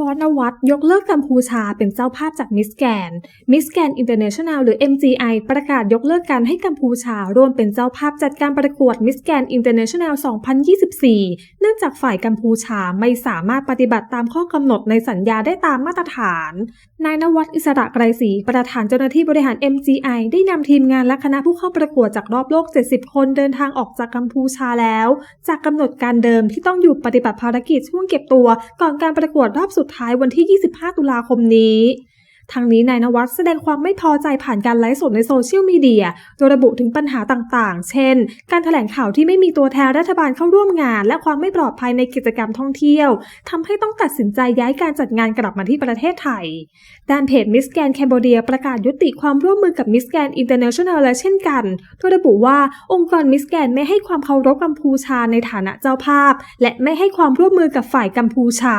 บอสนวัตยกเลิกกัมพูชาเป็นเจ้าภาพจากมิสแกน มิสแกนอินเตอร์เนชั่นแนลหรือ MGI ประกาศยกเลิกการให้กัมพูชาร่วมเป็นเจ้าภาพจัดการประกวดมิสแกนอินเตอร์เนชั่นแนล 2024 เนื่องจากฝ่ายกัมพูชาไม่สามารถปฏิบัติตามข้อกำหนดในสัญญาได้ตามมาตรฐาน นายนวัตอิสระไกรศรีประธานเจ้าหน้าที่บริหาร MGI ได้นำทีมงานและคณะผู้เข้าประกวดจากรอบโลก 70 คนเดินทางออกจากกัมพูชาแล้ว จากกำหนดการเดิมที่ต้องอยู่ปฏิบัติภารกิจช่วงเก็บตัว ก่อนการประกวดรอบสุดท้ายวันที่ 25 ตุลาคมนี้ทางนี้นายนวัดแสดงความไม่พอใจผ่านการไลฟ์สดในโซเชียลมีเดีย โดยระบุถึงปัญหาต่างๆ เช่น การถแถลงข่าวที่ไม่มีตัวแทนรัฐบาลเข้าร่วมงาน และความไม่ปลอดภัยในกิจกรรมท่องเที่ยวทำให้ต้องตัดสินใจย้ายการจัดงานกลับมาที่ประเทศไทย ด้านเพจมิสแกนแคนเบเดียประกาศยุติความร่วมมือกับมิสแกนอินเตอร์เนชั่นแนลและเช่นกัน โดยระบุว่าองค์กรมิสแกนไม่ให้ความเคารพกัมพูชาในฐานะเจ้าภาพ และไม่ให้ความร่วมมือกับฝ่ายกัมพูชา